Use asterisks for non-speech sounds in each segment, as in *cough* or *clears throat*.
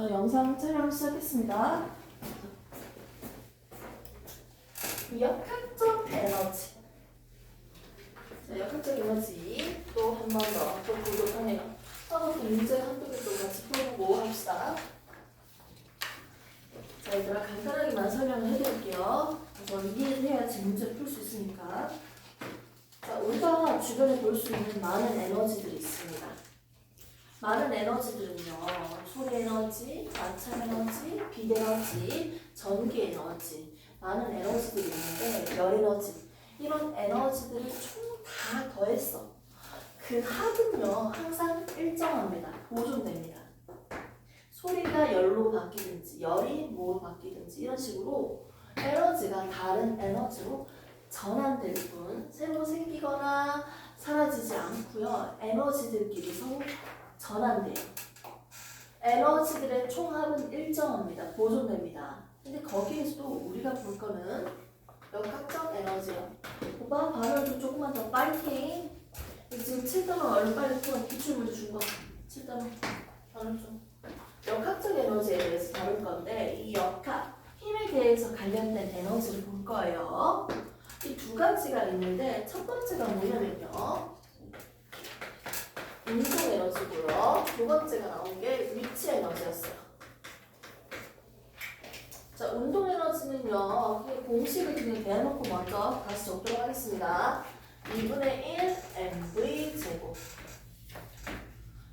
자, 영상 촬영 시작했습니다. 역학적 에너지. 자, 역학적 에너지 또 한 번 더또 보도록 하네요. 서로 문제 한두 개또 같이 풀어보고 합시다. 자, 얘들아 간단하게만 설명을 해드릴게요. 그래서 이해를 해야지 문제 풀 수 있으니까. 자, 우리가 주변에 볼 수 있는 많은 에너지들이 있습니다. 많은 에너지들은요, 소리 에너지, 마찰 에너지, 빛 에너지, 전기 에너지, 많은 에너지들이 있는데, 열 에너지, 이런 에너지들을 총 다 더했어. 그 합은요, 항상 일정합니다. 보존됩니다. 소리가 열로 바뀌든지, 열이 뭐 바뀌든지, 이런 식으로 에너지가 다른 에너지로 전환될 뿐, 새로 생기거나 사라지지 않고요, 에너지들끼리 서로 전환돼요. 에너지들의 총합은 일정합니다. 보존됩니다. 근데 거기에서도 우리가 볼 거는 역학적 에너지요. 오빠 좀 조금만 더 파이팅. 지금 7단원 얼른 빨리 풀어. 기출문제 준 거. 7단원 발음 좀. 역학적 에너지에 대해서 다룰 건데 이 역학 힘에 대해서 관련된 에너지를 볼 거예요. 이 두 가지가 있는데 첫 번째가 뭐냐면요. 운동 에너지고요. 두 번째가 나온 게 위치 에너지였어요. 자, 운동 에너지는요. 그 공식을 그냥 대놓고 먼저 다시 적도록 하겠습니다. 2분의 1 mv 제곱.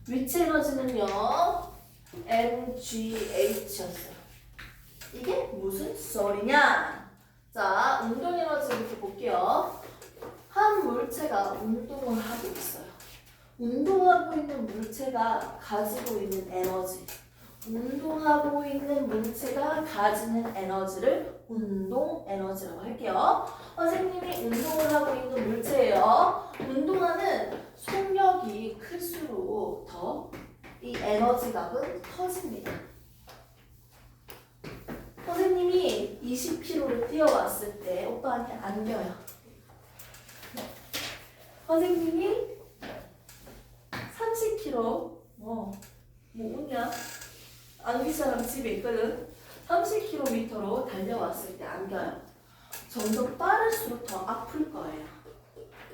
위치 에너지는요. mgh였어요. 이게 무슨 소리냐? 자, 운동 에너지부터 볼게요. 한 물체가 운동을 하고 있어요. 운동하고 있는 물체가 가지고 있는 에너지. 운동하고 있는 물체가 가지는 에너지를 운동 에너지라고 할게요. 선생님이 운동을 하고 있는 물체예요. 운동하는 속력이 클수록 더 이 에너지 값은 커집니다. 선생님이 20km를 뛰어왔을 때 오빠한테 안겨요. 선생님이 30km 뭐, 뭐 웃냐? 안기 사람 집에 있거든. 30km로 달려왔을 때 안겨요. 점점 빠를수록 더 아플 거예요.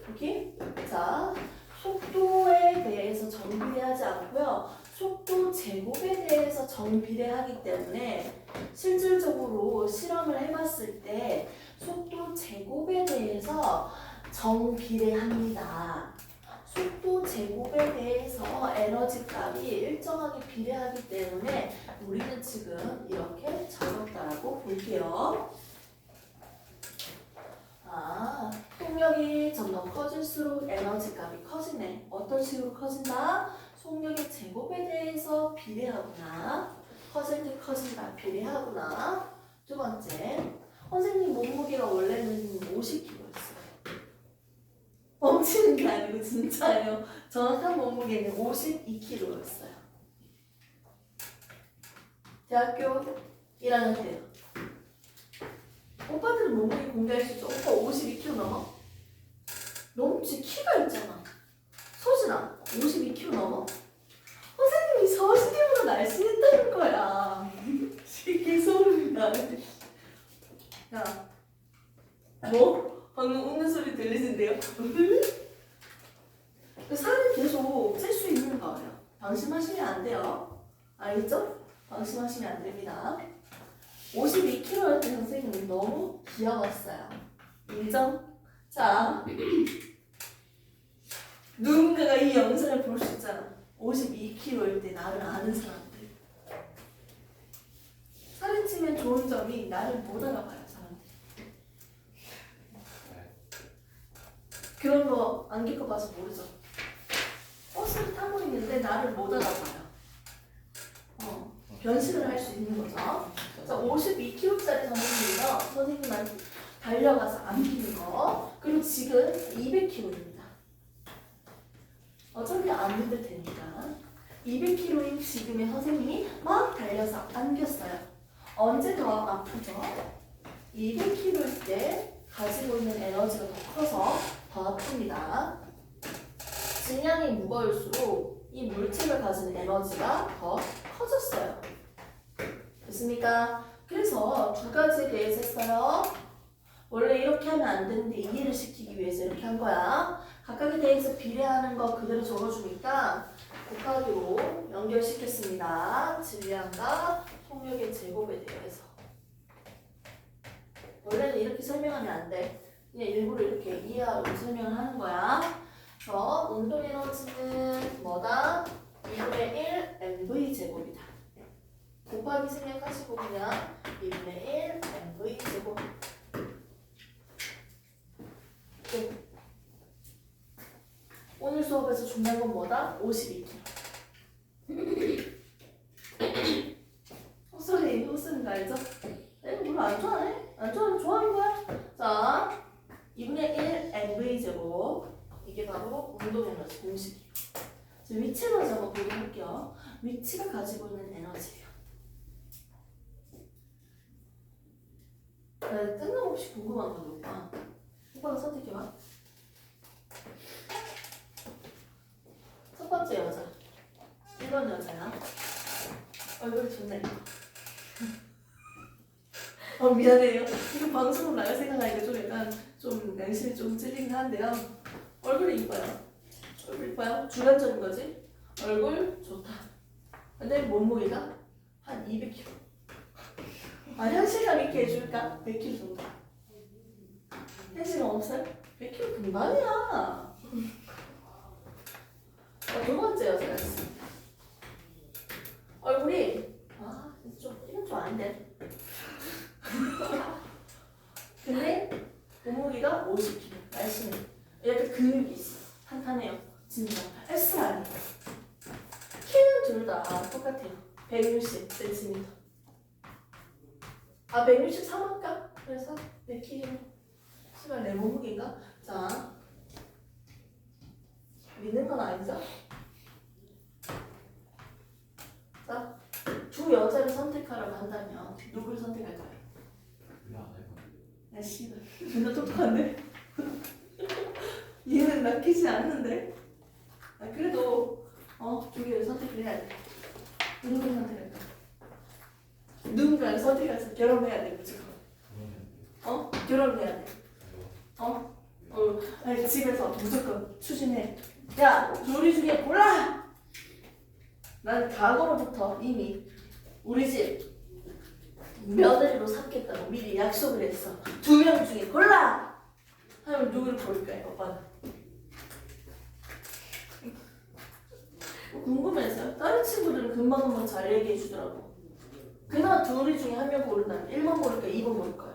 오케이? 자, 속도에 대해서 정비례하지 않고요. 속도 제곱에 대해서 정비례하기 때문에 실질적으로 실험을 해봤을 때 속도 제곱에 대해서 정비례합니다. 속도 제곱에 대해서 에너지 값이 일정하게 비례하기 때문에 우리는 지금 이렇게 적었다라고 볼게요. 아, 속력이 점점 커질수록 에너지 값이 커지네. 어떤 식으로 커진다? 속력의 제곱에 대해서 비례하구나. 커질 때 커진다. 비례하구나. 두 번째, 선생님 몸무게가 원래는 50kg였어요. 뻥치는 게 아니고 진짜예요. 정확한 몸무게는 52kg였어요. 대학교 1학년 때요. 오빠들은 몸무게 공개할 수 있죠? 오빠 52kg 넘어? 넘지 키가 있잖아. 서진아 52kg 넘어? 선생님이 서진이보다 날씬했다는 거야. 이게 소름이 나네. 야, 뭐? 방금 웃는 소리 들리신데요? 그 살을 계속 찔 수 있는 거예요. 방심하시면 안 돼요. 알겠죠? 방심 하시면 안 됩니다. 52kg였던 선생님이 너무 귀여웠어요. 인정? 자, *clears throat* 누군가가 이 영상을 볼 수 있잖아. 52kg일 때 나를 아는 사람들. 살이 찌면 좋은 점이 나를 못 알아봐요, 사람들. 그런 거 안 겪어봐서 모르죠. 버스를 타고 있는데 나를 못 알아봐요. 어, 변신을 할 수 있는 거죠. 자, 52kg짜리 선생님이요. 선생님한테 달려가서 안기는 거. 그리고 지금 200kg입니다. 어차피 안 믿을 테니까. 200kg인 지금의 선생님이 막 달려서 안겼어요. 언제 더 아프죠? 200kg일 때 가지고 있는 에너지가 더 커서 더 아픕니다. 질량이 무거울수록 이 물체를 가진 에너지가 더 커졌어요. 됐습니까? 그래서 두 가지에 대해서 했어요. 원래 이렇게 하면 안 되는데 이해를 시키기 위해서 이렇게 한 거야. 각각에 대해서 비례하는 거 그대로 적어주니까 곱하기로 연결시켰습니다. 질량과 속력의 제곱에 대해서. 원래는 이렇게 설명하면 안 돼. 그냥 일부러 이렇게 이해하고 설명을 하는 거야. 그래서 운동 에너지는 뭐다? 2분의 1 mv 제곱이다. 곱하기 생략하시고 그냥 2분의 1 mv 제곱. 끝. 오늘 수업에서 중요한 건 뭐다? 52kg. 헛소리, 헛소리인 거 알죠? 내가 별로 안 좋아해. 안 좋아하면 좋아하는 거야. 자, 2분의 1 mv 제곱. 이게 바로 운동 에너지 공식이에요. 자, 위치만 적어보도록 할게요. 위치가 가지고 있는 에너지예요. 나 뜬금없이 궁금한 건 오빠. 오빠가 선택해봐. 첫 번째 여자. 1번 여자야. 얼굴 좋네. *laughs* 어 미안해요. 이거 방송으로 나갈 생각하니까 좀 약간 좀 양심이 좀 찔리긴 한데요. 얼굴이 이뻐요. 얼굴 이뻐요. 주관적인 거지. 얼굴 좋다. 근데 몸무게가 한 200kg. 아 현실감 있게 해줄까? 100kg 정도. 현실감 없어요? 100kg 금방이야. 어, 두 번째 여자였어. 얼굴이 아, 좀 이건 좀 아닌데. 근데 몸무게가 50kg. 날씬해. 약간 근육이 있어. 탄탄해요. 진짜. S 아니에요. 키는 둘 다 똑같아요. 160cm. 아, 163할까? 그래서 내 키는 시발 내 몸무게인가? 자, 믿는 건 아니죠? 자, 두 여자를 선택하라고 한다면 누구를 선택할까요? 왜안할 건데? 야, 씨발. 존나 똑똑한데? 얘는 낚이지 않는데? 아, 그래도, 어, 두 개를 선택을 해야 돼. 누구를 선택할까? 누군가를 선택해서 결혼해야 돼, 무조건. 그러면 어? 결혼해야 돼. 왜요? 어? 어, 아니, 집에서 무조건 추진해. 야, 우리 중에 골라! 난 과거로부터 이미 우리 집 며느리로 삼겠다고 미리 약속을 했어. 두 명 중에 골라! 하면 누구를 고를까요, 오빠는? 궁금해서요. 다른 친구들은 금방금방 잘 얘기해 주더라고. 그나마 둘이 중에 한 명 고른다면 1번 고를까요, 2번 고를까요?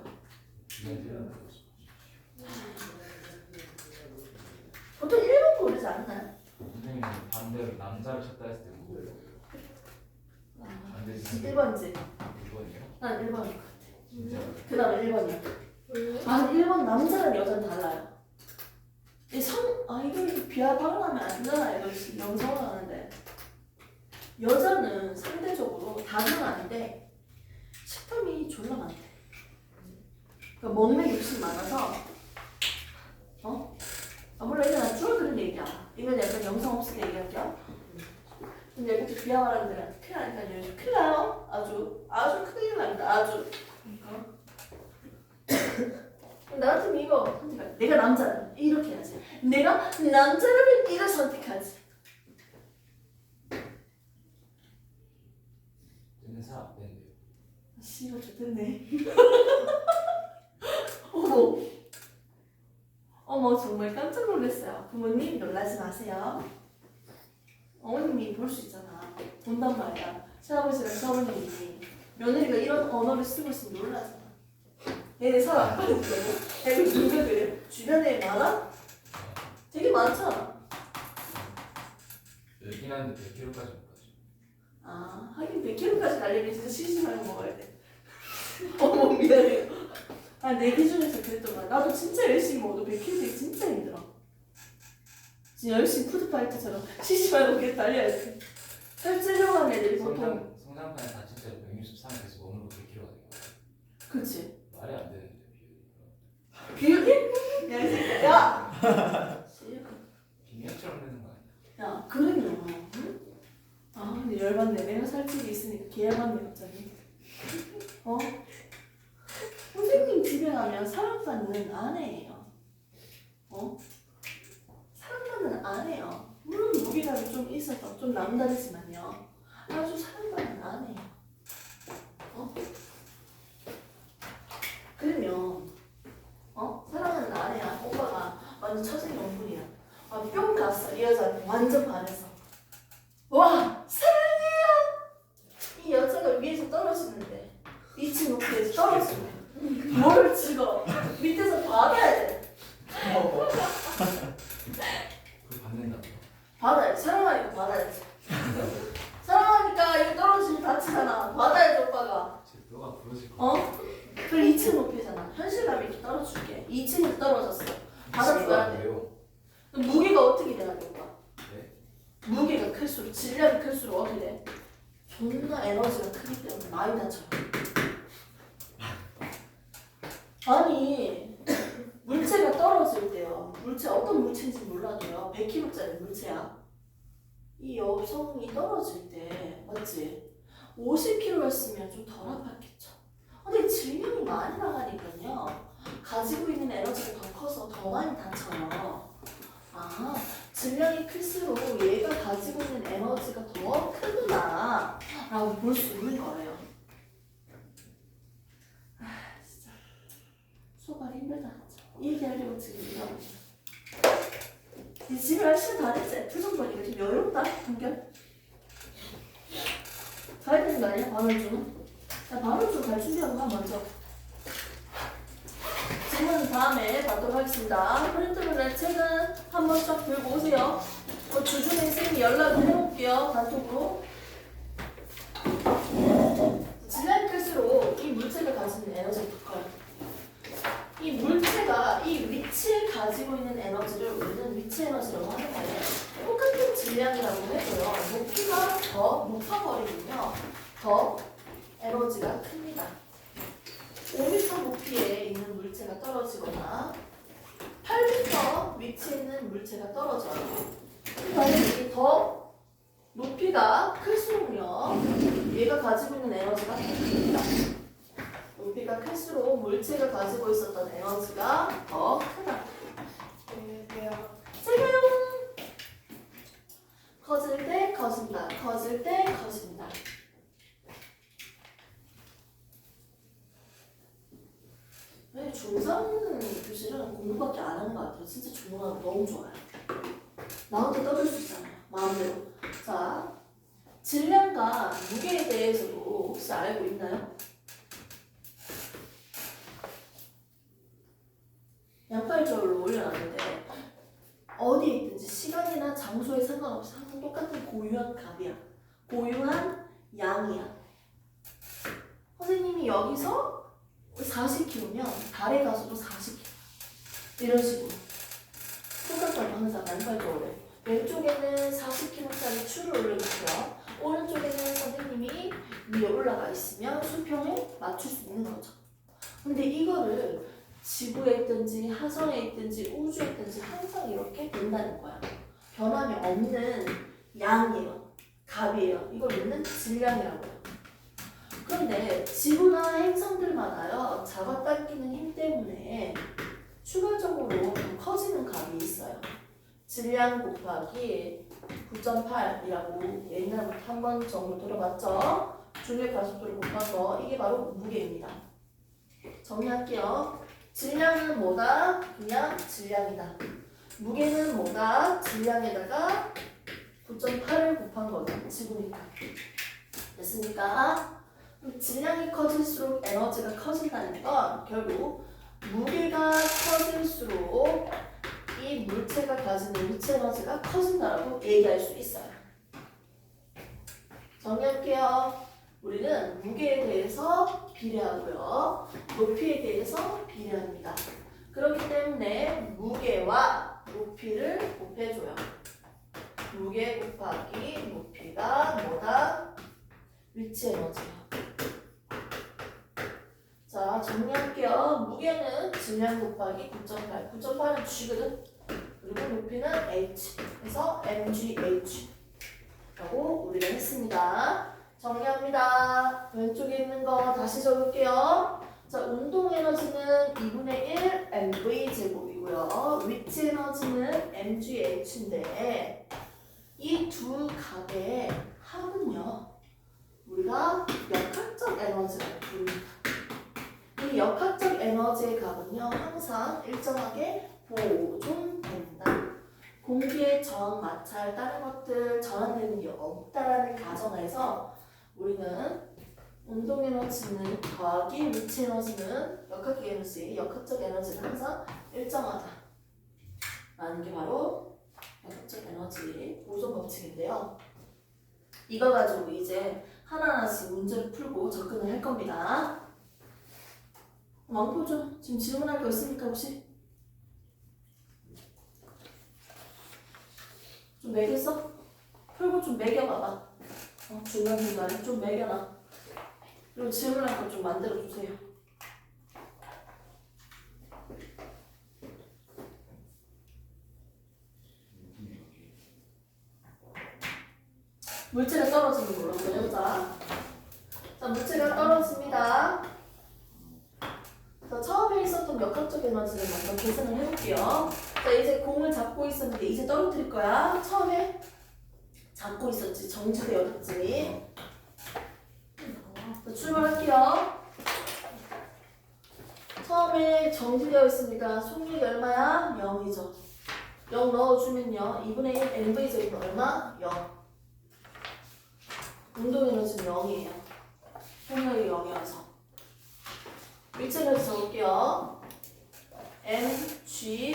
보통 1번 고르지 않나요? 선생님은 반대로 남자를 찾다 했을 때 뭐예요? 반대 진짜 1번이지. 이거예요? 난 1번인 것 같아. 진짜 그 다음에 1번이야. 아, 1번 남자랑 여자는 달라요. 이 성, 아, 이거 이렇게 비하하고 하면 안 되잖아. 이거 영상을 하는데. 여자는 상대적으로 다는 아닌데, 식탐이 졸라 많대. 그러니까 먹는 욕심 많아서, 어? 아, 몰라, 이거 난 줄어드는 얘기야. 이건 약간 영상 없을 때 얘기할게요. 근데 이렇게 비하하는 데는 큰일 나니까 요즘 큰일 나요. 아주, 아주 큰일 납니다. 아주. 어? 나 같으면 이거 선택할 내가 남자라면 이렇게 해야지 내가 남자라면 이걸 선택하지 살안 되는데요 씨발 좋겠네 *laughs* 어머. 어머 정말 깜짝 놀랐어요. 부모님 놀라지 마세요. 어머님이 볼 수 있잖아. 본단 말이야. 시아버지랑 시어머님이 며느리가 이런 언어를 쓰고 있으면 놀라잖아. 얘네 살안 빠지고 애들 누가 그래 주변에 많아? 되게 많잖아 여긴 한데 100kg까지 못 가죠. 아, 하긴 100kg까지 달리면 진짜 시시하게 먹어야 돼. *laughs* 어머, 미안해요. 아, 내 기준에서 그랬던 거야. 나도 진짜 열심히 먹어도 100kg 되기 진짜 힘들어. 진짜 열심히 푸드파이터처럼 *laughs* 시시하게 먹게 달려야 돼. 살찌려고 하는 애들이 보통, 성장, 성장판에 다친 채로 163에 계속 머무르고 100kg가 된 거예요 그치. 말이 안 되는데 비율이 비율이? 야, 이 새끼야. 야! 씨, 빙의처럼 되는 거 아니야? 야, 그러냐. 응? 아, 근데 열받네. 내가 살찌기 있으니까 개열받네, 갑자기. 어? 선생님 집에 가면 사랑받는 아내예요. 어? 사랑받는 아내요. 물론 무게감이 좀 있어서 좀 남다르지만요. 아주 사랑받는 아내예요. 어? 그러면 어? 사랑하는 아내야. 오빠가 완전 처생 연분이야. 아, 뿅 갔어. 이 여자한테 완전 반해서. 와 사랑해요. 이 여자가 위에서 떨어지는데 높이에서 떨어지네. 뭘 찍어? 밑에서 받아야 돼. 그걸 받는다고. 받아야 돼. 사랑하니까 받아야지. 사랑하니까 이거 떨어지면 다치잖아. 받아야지 오빠가. 지금 뼈가 부러질 거. 어? 그 2층 높이잖아. 현실감 있게 떨어줄게. 2층에서 떨어졌어. 받아줘야 돼. 그럼 무게가 어떻게 돼야 돼 오빠? 네? 무게가 클수록 질량이 클수록 어떻게 돼? 존나 에너지가 크기 때문에 많이 다쳐요. 아니 물체가 떨어질 때요. 물체 어떤 물체인지 몰라도요. 100kg짜리 물체야. 이 여성이 떨어질 때 맞지? 50kg였으면 좀 덜 아팠겠죠. 근데 질량이 많이 나가니까요. 가지고 있는 에너지가 더 커서 더 많이 다쳐요. 아, 질량이 클수록 얘가 가지고 있는 에너지가 더 크구나 라고 볼 수 있는 거예요. 아, 진짜 수업하기 힘들다. 이 얘기하려고 지금 이러고 있어. 이 집에 할 시간 다 됐지? 표정 보니까 좀 여유롭다, 한결. 가야 되는 거 아니야, 반월주는? 자, 반월주 갈 준비하고 가, 먼저. 질문 다음에 받도록 하겠습니다. 프린트물의 책은 한번 쫙 들고 오세요. 어, 주중에 선생님이 연락을 해볼게요. 단톡으로. 질량이 클수록 이 물체가 에너지가 더 커요. 이 물체가 이 위치에 가지고 있는 에너지를 우리는 위치 에너지라고 하는 거예요. 질량이라고 해도요. 높이가 더 높아버리면요. 더 에너지가 큽니다. 5m 높이에 있는 물체가 떨어지거나 8m 위치에 있는 물체가 떨어져요. 당연히 더 높이가 클수록요. 얘가 가지고 있는 에너지가 더 큽니다. 높이가 클수록 물체가 가지고 있었던 에너지가 더 크다. 제가요. 커질 때 커진다. 커질 때 커진다. 네, 중3 교실은 공부밖에 안 하는 것 같아요. 진짜 중고등학교 너무 좋아요. 나한테 떠들 수 있잖아요. 마음대로. 자, 질량과 무게에 대해서도 혹시 알고 있나요? 양팔절로 올려놨는데 어디에 있든지 시간이나 장소에 상관없이 항상 똑같은 고유한 값이야. 고유한 양이야. 선생님이 여기서 40kg면 달에 가서도 40kg 이런 식으로 똑같다고 항상 양팔절로 왼쪽에는 40kg짜리 추를 올려놓고요. 오른쪽에는 선생님이 위에 올라가 있으면 수평에 맞출 수 있는 거죠. 근데 이거를 지구에 있든지 하성에 있든지 우주에 있든지 항상 이렇게 된다는 거야. 변함이 없는 양이에요. 값이에요. 이걸 우리는 질량이라고 해요. 그런데 지구나 행성들마다요. 잡아 당기는 힘 때문에 추가적으로 더 커지는 값이 있어요. 질량 곱하기 9.8이라고 옛날부터 한 번 정도 들어봤죠? 중력 가속도를 거 이게 바로 무게입니다. 정리할게요. 질량은 뭐다? 그냥 질량이다. 무게는 뭐다? 질량에다가 9.8을 곱한 거다. 지구니까. 됐습니까? 질량이 커질수록 에너지가 커진다는 건 결국 무게가 커질수록 이 물체가 가지는 위치 에너지가 커진다라고 얘기할 수 있어요. 정리할게요. 우리는 무게에 대해서 비례하고요. 높이에 대해서 비례합니다. 그렇기 때문에 무게와 높이를 곱해줘요. 무게 곱하기 높이가 뭐다? 위치 에너지야. 자, 정리할게요. 무게는 질량 곱하기 9.8. 9.8은 G거든. 그리고 높이는 H. 그래서 MGH. 라고 우리가 했습니다. 정리합니다. 자, 왼쪽에 있는 거 다시 적을게요. 자, 운동 에너지는 2분의 1 mv 에너지는 mgh인데 이 두 값의 합은요. 우리가 역학적 에너지를 부릅니다. 이 역학적 에너지의 값은요. 항상 일정하게 보존된다. 공기의 저항, 마찰, 다른 것들 전환되는 게 없다라는 가정에서 우리는 운동 에너지는 더하기 위치 에너지는 역학적 에너지, 역학적 에너지는 항상 일정하다. 라는 게 바로 역학적 에너지 보존 법칙인데요. 이거 가지고 이제 하나하나씩 문제를 풀고 접근을 할 겁니다. 왕포죠. 지금 질문할 거 있습니까 혹시? 좀 매겼어? 풀고 좀 매겨봐봐. 어, 중간중간에 좀 매겨놔. 그리고 질문할 거 좀 만들어주세요. 물체가 떨어지는 걸로 한번 해보자. 자, 물체가 떨어집니다. 자, 처음에 있었던 역학적 에너지를 먼저 계산을 해볼게요. 자, 이제 공을 잡고 있었는데 이제 떨어뜨릴 거야. 처음에 잡고 있었지. 정지되었지. 자, 출발할게요. 처음에 정지되어 있습니다. 속력이 얼마야? 0이죠. 0 넣어주면요. 2분의 1 nv 제곱 얼마? 0. 운동 에너지는 0이에요. 속력이 0이어서. 위치를 적을게요. m, g,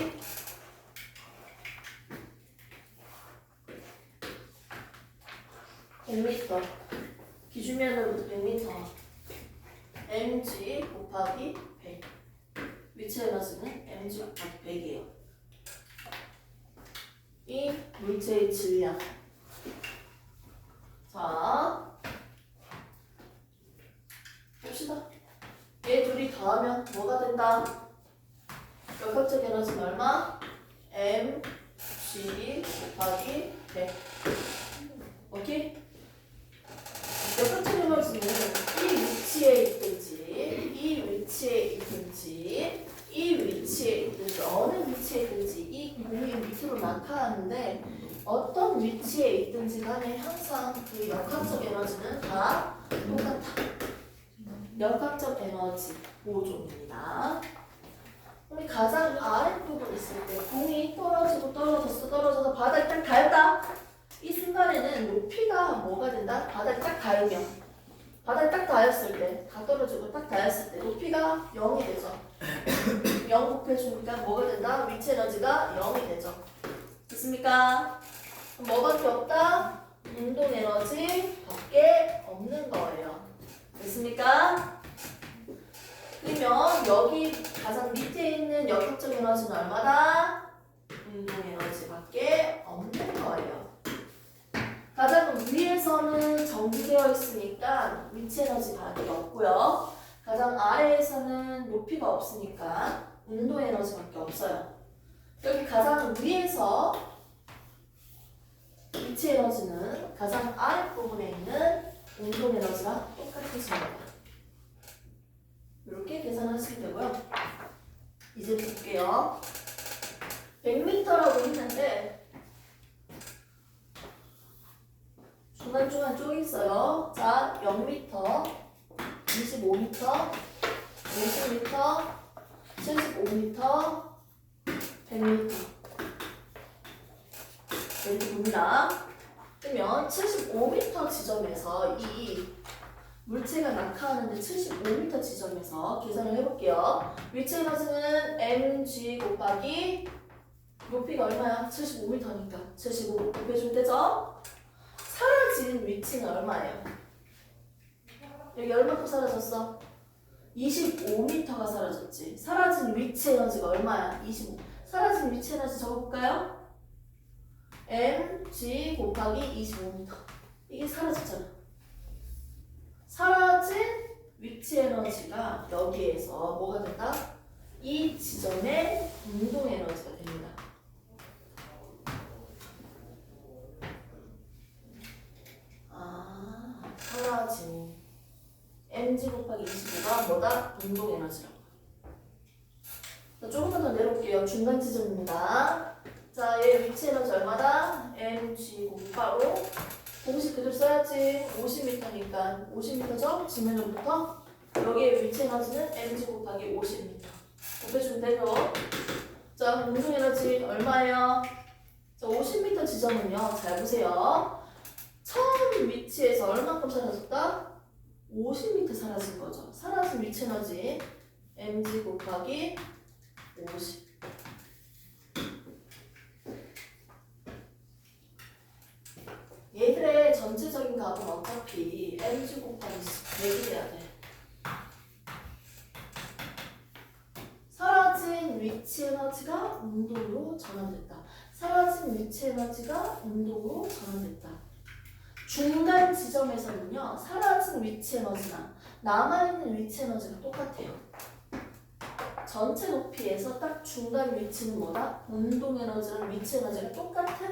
(100m) 기준면으로부터 100m mg 곱하기 100 위치 에너지는 mg 곱하기 100이에요 이 물체의 질량 자 봅시다 얘 둘이 더하면 뭐가 된다? 역학적 에너지는 얼마? m g 곱하기 100 오케이? 역학적 에너지는 이 위치에 있든지 이 위치에 있든지 이 위치에 있든지 어느 위치에 있든지 이 공이 밑으로 낙하하는데 어떤 위치에 있든지 간에 항상 그 역학적 에너지는 다 똑같아 역학적 에너지 보존입니다. 우리 가장 아랫부분 있을 때 공이 떨어지고 떨어졌어 떨어져서 바닥에 딱 닿았다. 이 순간에는 높이가 뭐가 된다? 바닥에 딱 닿으면 바닥에 딱 닿았을 때 다 떨어지고 딱 닿았을 때 높이가 0이 되죠. *coughs* 0 곱해주니까 뭐가 된다? 위치 에너지가 0이 되죠. 됐습니까? 뭐밖에 없다? 운동 에너지 밖에 없는 거예요. 됐습니까? 그러면 여기 가장 밑에 있는 역학적 에너지는 얼마다? 운동 에너지 밖에 없는 거예요. 가장 위에서는 정지되어 있으니까 위치 에너지 밖에 없고요. 가장 아래에서는 높이가 없으니까 운동 에너지밖에 없어요. 여기 가장 위에서 위치 에너지는 가장 아랫부분에 있는 운동 에너지랑 똑같습니다. 이렇게 계산하시면 되고요. 이제 볼게요. 100m라고 했는데 중간중간 쪼개 있어요. 자, 0m, 25m, 50m, 75m, 100m. 이렇게 봅니다. 그러면 75m 지점에서 이 물체가 낙하하는데 75m 지점에서 계산을 해볼게요. 위치 에너지는 mg 곱하기 높이가 얼마야? 75m니까 75 곱해주면 되죠? 사라진 위치는 얼마예요? 여기 얼마큼 사라졌어? 25m가 사라졌지. 사라진 위치 에너지가 얼마야? 25. 사라진 위치 에너지 적어볼까요? Mg 곱하기 25m. 이게 사라졌잖아. 사라진 위치 에너지가 여기에서 뭐가 된다? 이 지점의 운동 에너지가 됩니다. 아, 사라진 mg 곱하기 25가 뭐다? 운동 에너지라고. 자, 조금만 더 내려올게요. 중간 지점입니다. 자, 얘 위치 에너지 얼마다? mg 곱하고 공식 그대로 써야지. 50m니까 50m죠? 지면으로부터 여기에 위치 에너지는 mg 곱하기 50m. 곱해주면 되죠? 자, 운동 에너지 얼마예요? 자, 50m 지점은요. 잘 보세요. 처음 위치에서 얼마큼 사라졌다? 50m 사라진 거죠. 사라진 위치 에너지 mg 곱하기 50. 얘들의 전체적인 값은 어차피 mg 곱하기 100이어야 돼. 사라진 위치 에너지가 운동으로 전환됐다. 사라진 위치 에너지가 운동으로 전환됐다. 중간 지점에서는요, 사라진 위치 에너지나 남아있는 위치 에너지가 똑같아요. 전체 높이에서 딱 중간 위치는 뭐다? 운동 에너지랑 위치 에너지가 똑같은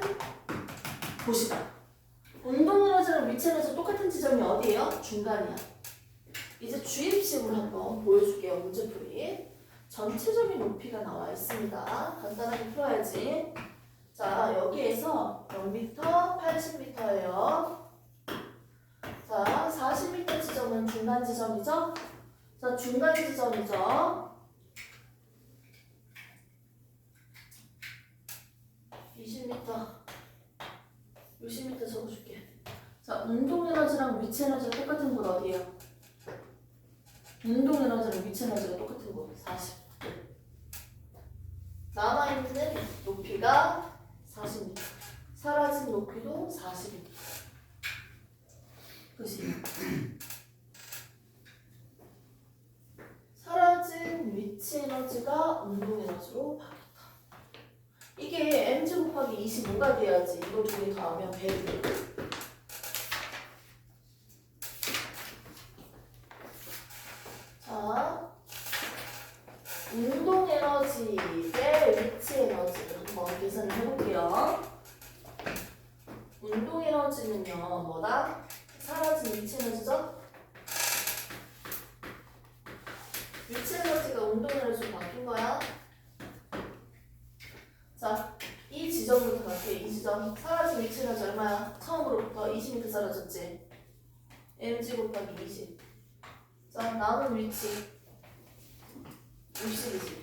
곳이다. 운동 에너지랑 위치 에너지 똑같은 지점이 어디예요? 중간이야. 이제 주입식으로 한번 보여줄게요. 문제풀이. 전체적인 높이가 나와 있습니다. 간단하게 풀어야지. 자, 여기에서 0m, 80m예요. 자, 40m 지점은 중간 지점이죠? 자, 중간 지점이죠? 20m, 60m 적어줄게. 자, 운동 에너지랑 위치 에너지가 똑같은 곳 어디예요? 운동 에너지랑 위치 에너지가 똑같은 곳 40. 남아있는 높이가 40m. 사라진 높이도 40m. 그지? 사라진 위치 에너지가 운동 에너지로 바뀌었다. 이게 mg 곱하기 25가 돼야지 이거 두 개 더하면 100이 돼. 자, 운동 에너지 대 위치 에너지를 한번 계산을 해볼게요. 운동 에너지는요, 뭐다? 사라진 위치 에너지죠? 위치 에너지가 운동 에너지로 바뀐 거야. 자, 이 지점부터 갈게요. 이 지점. 사라진 위치 에너지 얼마야? 처음으로부터 20m 사라졌지? mg 곱하기 20. 자, 남은 위치 60이지.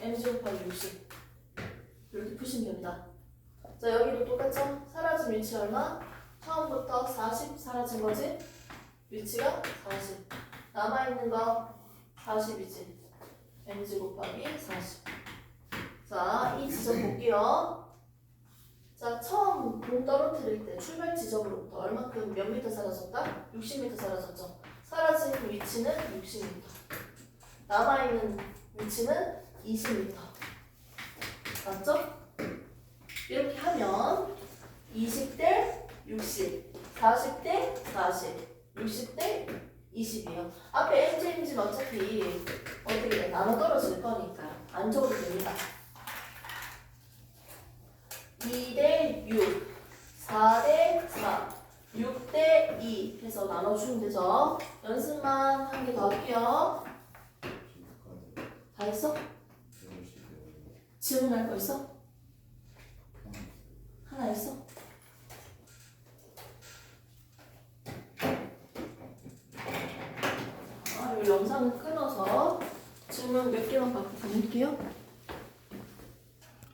mg 곱하기 60. 이렇게 푸시면 됩니다. 자, 여기도 똑같죠? 사라진 위치 얼마? 처음부터 40 사라진 거지? 위치가 40. 남아있는 거 40이지. mg 곱하기 40. 자, 이 지점 볼게요. 자, 처음 공 떨어뜨릴 때 출발 지점으로부터 얼마큼 몇 미터 사라졌다? 60m 사라졌죠. 사라진 위치는 60m. 남아있는 위치는 20m. 맞죠? 이렇게 하면 20대 60, 40대 40, 60대 20이에요. 앞에 MJ인지는 어차피 어떻게 돼? 나눠 떨어질 거니까 안 적어도 됩니다. 2대 6, 4대 4, 6대 2 해서 나눠주면 되죠. 연습만 한 개 더 할게요. 다 했어? 질문할 거 있어? 하나 있어? 아, 이 영상을 끊어서 질문 몇 개만 받고 보낼게요.